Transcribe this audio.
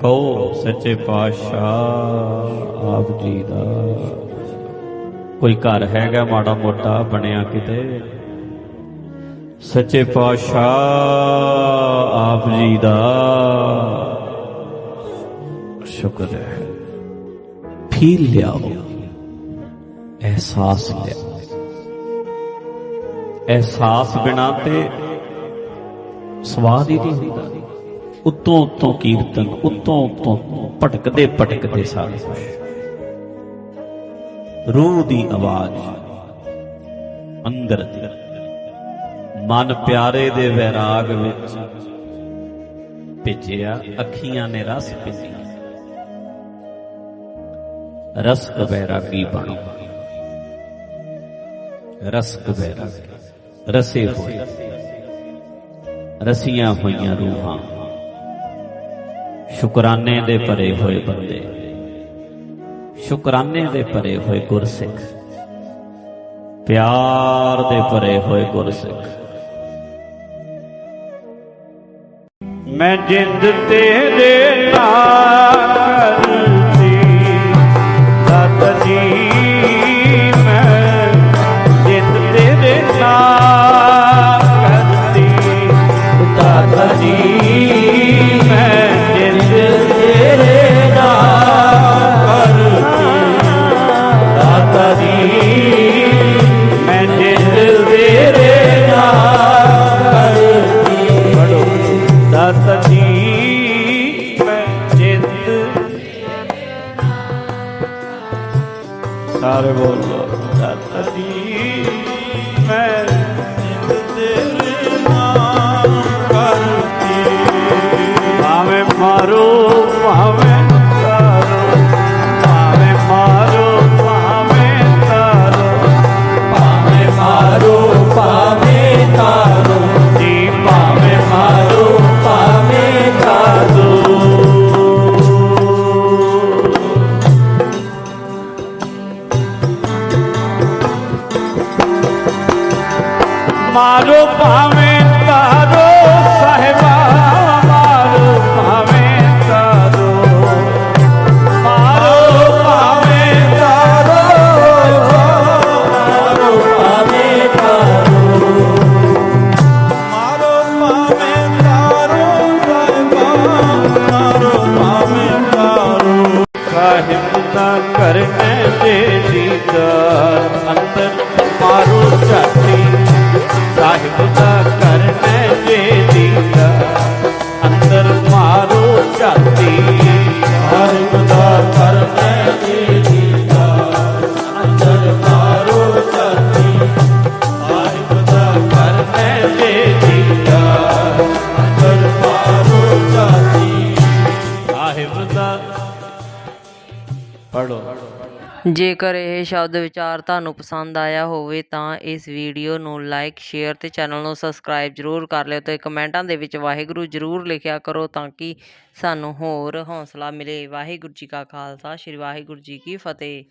ਕਹੋ ਸੱਚੇ ਪਾਤਸ਼ਾਹ ਆਪ ਜੀ ਦਾ। ਕੋਈ ਘਰ ਹੈਗਾ ਮਾੜਾ ਮੋਟਾ, ਬਣਿਆ ਕਿਤੇ? ਸੱਚੇ ਪਾਤਸ਼ਾਹ ਆਪ ਜੀ ਦਾ। ਸ਼ੁਕਰ ਹੈ। ਫੀਲ ਲਿਆਓ। ਅਹਿਸਾਸ ਲਿਆਓ। ਅਹਿਸਾਸ ਬਿਨਾ ਤੇ ਸਵਾਦ ਹੀ ਨਹੀਂ ਹੁੰਦਾ। ਉਤੋਂ ਉਤੋਂ ਕੀਰਤਨ, ਉਤੋਂ ਉਤੋਂ ਭਟਕਦੇ ਭਟਕਦੇ ਸਾਰੇ। ਰੂਹ ਦੀ ਆਵਾਜ਼ ਅੰਦਰ ਮਨ ਪਿਆਰੇ ਦੇ ਵੈਰਾਗ ਵਿੱਚ ਭਿੱਜਿਆ, ਅੱਖੀਆਂ ਨੇ ਰਸ ਪੀਆ ਰਸਕ ਵੈਰਾਗੀ ਬਣੋ। ਰਸਕ ਵੈਰਾਗੀ, ਰਸੇ ਹੋਏ। ਰਸੀਆਂ ਹੋਈਆਂ ਰੂਹਾਂ। ਸ਼ੁਕਰਾਨੇ ਦੇ ਭਰੇ ਹੋਏ ਬੰਦੇ। ਸ਼ੁਕਰਾਨੇ ਦੇ ਭਰੇ ਹੋਏ ਗੁਰਸਿੱਖ। ਪਿਆਰ ਦੇ ਭਰੇ ਹੋਏ ਗੁਰਸਿੱਖ। ਮੈਂ ਜਿੰਦ ਤੇਰੇ ਨਾਲ ਸਾਰੇ ਬੋਲੋ। ਦਾਤਾ ਜੀ ਮੈਂ ਮਾਰੋ ਭਾਵੇਂ ਤਾਰੋ, ਸਾਹਿਬਾ ਮਾਰੋ ਭਾਵੇਂ ਤਾਰੋ। ਮਾਰੋ ਭਾਵੇਂ ਤਾਰੋ, ਮਾਰੋ ਭਾਵੇਂ ਤਾਰੋ। ਮਾਰੋ ਭਾਵੇਂ ਤਾਰੋ, ਸਾਹਿਬਾ ਮਾਰੋ ਭਾਵੇਂ ਤਾਰੋ। ਸਾਹਿਬ ਦਾ ਕਰਨੇ ਦੇ ਦੀਦਾਰ ਅੰਦਰ ਮਾਰੋ ਝਾਟੀ ਸਾਹਿਬ ਦਾ ਕਰਨੇ ਦੇ ਦੀਦਾਰ ਅੰਦਰ ਮਾਰੋ ਝਾਟੀ ਸਾਹਿਬ ਦਾ ਕਰਨੇ ਦੇ ਦੀਦਾਰ ਅੰਦਰ ਮਾਰੋ ਝਾਟੀ ਸਾਹਿਬ ਦਾ ਕਰਨੇ ਦੇ ਦੀਦਾਰ ਅੰਦਰ ਮਾਰੋ ਝਾਟੀ ਸਾਹਿਬ ਦਾ ਪੜੋ ਜੇਕਰ ਇਹ ਸ਼ਬਦ ਵਿਚਾਰ ਤੁਹਾਨੂੰ ਪਸੰਦ ਆਇਆ ਹੋਵੇ ਤਾਂ ਇਸ ਵੀਡੀਓ ਨੂੰ ਲਾਈਕ ਸ਼ੇਅਰ ਤੇ ਚੈਨਲ ਨੂੰ ਸਬਸਕ੍ਰਾਈਬ ਜਰੂਰ ਕਰ ਲਿਓ ਤੇ ਕਮੈਂਟਾਂ ਦੇ ਵਿੱਚ ਵਾਹਿਗੁਰੂ ਜਰੂਰ ਲਿਖਿਆ ਕਰੋ ਤਾਂ ਕਿ ਸਾਨੂੰ ਹੋਰ ਹੌਸਲਾ ਮਿਲੇ। ਵਾਹਿਗੁਰੂ ਜੀ ਕਾ ਖਾਲਸਾ, ਸ੍ਰੀ ਵਾਹਿਗੁਰੂ ਜੀ ਕੀ ਫਤਿਹ।